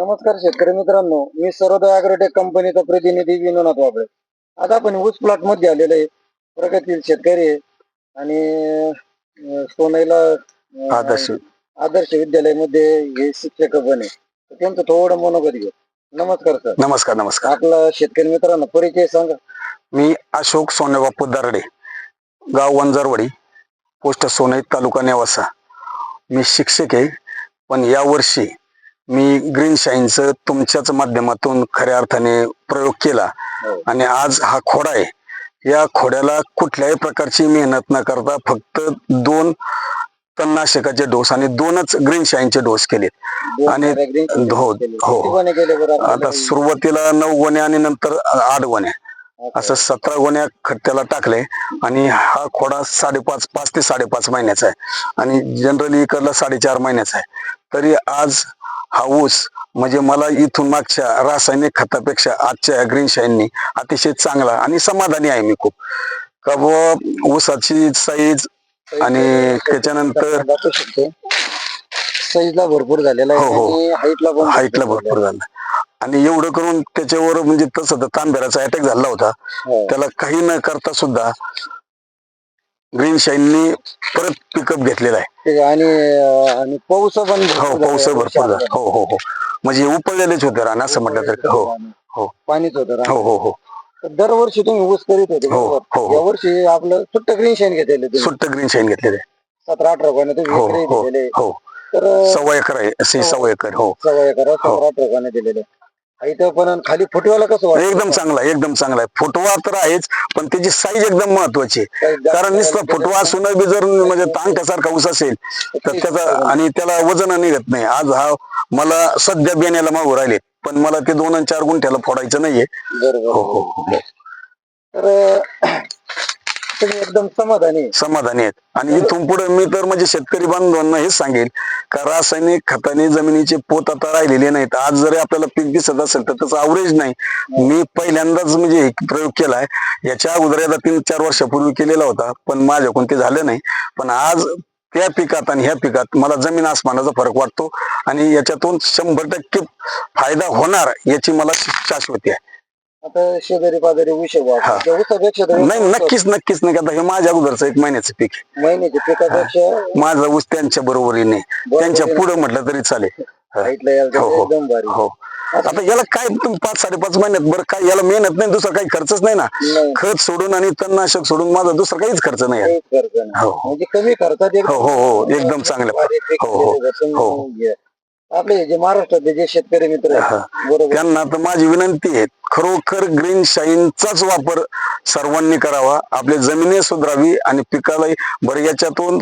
नमस्कार शेतकरी मित्रांनो मी सर्वोदय अॅग्रोटेक कंपनीचा प्रतिनिधी विनोनाथ वाबळे. आता आपण ऊस प्लॉटमध्ये आलेलो आहे. प्रगतील शेतकरी आहे. आणि सोनईला आदर्श. आदर्श विद्यालयामध्ये हे शिक्षक पण आहे. त्यांचं थोडं मनोगत घेऊ नमस्कार सर. नमस्कार नमस्कार. आपला शेतकरी मित्रांनो परिचय सांगा. मी अशोक सोनेबापू दरडे गाव वंजारवाडी पोस्ट सोनई तालुका नेवासा. मी शिक्षक आहे. पण यावर्षी मी ग्रीन शाईनचं तुमच्याच माध्यमातून खऱ्या अर्थाने प्रयोग केला हो. आणि आज हा खोडा आहे या खोड्याला कुठल्याही प्रकारची मेहनत न करता फक्त दोन तणनाशकाचे डोस आणि दोनच ग्रीन शाईनचे डोस केले दोन आणि- हो. हो. आता? सुरुवातीला नऊ गोण्या आणि नंतर आठ गोण्या. असं सतरा गोण्या खत त्याला टाकले आणि हा खोडा साडेपाच पाच ते साडेपाच महिन्याचा आहे आणि जनरली इकडला साडेचार महिन्याचा आहे तरी आज हा ऊस म्हणजे मला इथून मागच्या रासायनिक खतापेक्षा आजच्या ग्रीन शाईननी अतिशय चांगला आणि समाधानी आहे मी खूप का बुवा ऊसाची साईज आणि त्याच्यानंतर साईजला भरपूर झालेला आहे हो, हो. आणि हाईटला पण हाईटला भरपूर झालं आणि एवढं करून त्याच्यावर म्हणजे तसं तर तांब्याचा अटॅक झाला होता हो. त्याला काही न करता सुद्धा ग्रीन शाईननी परत पिकअप घेतलेला आहे. ठीक आहे. आणि अं, आणि पाऊस पण हो पाऊस भरपूर झाला. हो हो हो. म्हणजे उपळलेलेच होते रान असं म्हटलं तर. हो हो. पाणीच होतं रान. हो हो हो. तर दरवर्षी तुम्ही ऊस करीत होते हो, बरोबर? हो, हो. यावर्षी आपलं सुट्ट ग्रीन शेण घेतलेले तुम्ही. सुट्ट ग्रीन शाईन घेतलेले सतरा अठरा रुपयाने तुम्ही हो विक्री हो दिलेले हो. तर अं, सव्वा एकर आहे असे सव्वा एकर हो. सव्वा एकर सतरा अठरा रुपयाने दिलेले इथं पण खाली फुटवायला कसं वाटतं? एकदम चांगला आहे एकदम चांगला आहे. फुटवा तर आहेच पण त्याची साईज एकदम महत्वाची आहे. कारण नुसतं फुटवा असून बी जर म्हणजे तांकासारखा ऊस असेल तर त्याचा आणि त्याला वजन निघत नाही. आज हा मला सध्या बेण्याला मागू राहिले पण मला ते दोन आणि चार गुंठ्याला फोडायचं नाहीये. हो हो हो. तर तुम्ही एकदम समाधानी आहे. समाधानी आहेत. आणि इथून पुढे मी तर म्हणजे शेतकरी बांधवांना हेच सांगेल का रासायनिक खताने जमिनीचे पोत आता राहिलेले नाहीत. आज जरी आपल्याला पीक दिसत असेल तर त्याचा अवरेज नाही. मी पहिल्यांदाच म्हणजे हे प्रयोग केलाय. याच्या अगोदर आता तीन चार वर्षापूर्वी केलेला होता पण माझ्याकडून ते झालं नाही. पण आज त्या पिकात आणि ह्या पिकात मला जमीन आसमानाचा फरक वाटतो. आणि याच्यातून शंभर टक्के फायदा होणार याची मला शाश्वती आहे. आता शेजारी पाजारी विषय हा. ऊसापेक्षा तर नाही नक्कीच नक्कीच नाही आता हे माझ्या अगोदरचं एक महिन्याचं पीक आहे. महिन्याच्या पिकापेक्षा माझा ऊस त्यांच्या बरोबरीने त्यांच्या पुढे म्हटलं तरी चालेल हाईटला यायला हो, हो. एकदम भारी हो आता याला काय तुम्ही पाच साडेपाच महिन्यात बरं काय याला मेहनत नाही दुसरा काही खर्चच नाही ना नाही खत सोडून आणि तणनाशक सोडून माझा दुसरा काहीच खर्च नाही आहे. काहीच खर्च नाही. हो हो म्हणजे कमी खर्चात एकदम- हो, हो, हो, एकदम चांगलं. भारी पीक हो, हो, केलं जातं. हो. आपले जे महाराष्ट्रातले जे शेतकरी मित्र आहेत, हा. बरोबर त्यांना तर माझी विनंती आहे खरोखर ग्रीन शाईनचाच वापर सर्वांनी करावा आपली जमिनी सुधारावी आणि पिकालाही बरं याच्यातून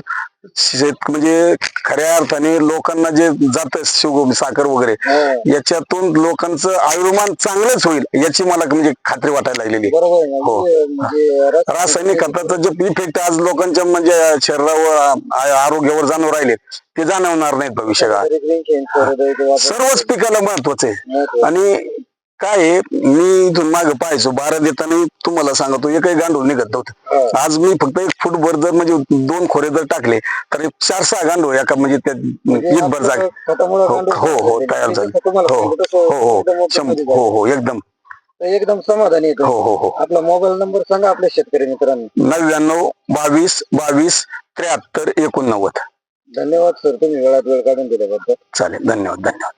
शेत म्हणजे खऱ्या अर्थाने लोकांना जे जात शिव साखर वगैरे हा. याच्यातून लोकांचं आयुर्मान चांगलंच होईल याची मला म्हणजे खात्री वाटायला लागलेली? हो. म्हणजे- म्हणजे रस- रासायनिक खताचं जे इफेक्ट आज लोकांच्या म्हणजे शरीरावर आरोग्यावर जाणून राहिले ते जाणवणार नाहीत भविष्यकाळात तरी green change करत आहे, ते वापर- सर्वच पिकाला महत्वाचं आहे. आणि काय आहे, मी इथून मागे पाहायचो बारा देताना तुम्हाला सांगतो एकही गांडूळ निघत नव्हतं. हा. आज मी फक्त एक फूट भर जर म्हणजे दोन खोरे जर टाकले तर एक चार सहा गांडूळ एका म्हणजे त्या म्हणजे आपलं जागे. खतामुळं हो गांडूळ हो हो तयार झाले. तुम्हाला हो सांगितलं तसं हो हो एकदम हो झालं. हो एकदम. तर एकदम समाधानी हो. हो हो. आपला मोबाईल नंबर सांगा आपल्या शेतकरी मित्रांनो. नव्याण्णव बावीस बावीस त्र्याहत्तर एकोणनव्वद. धन्यवाद सर. तुम्ही वेळात वेळ काढून दिल्याबद्दल. चालेल. धन्यवाद धन्यवाद.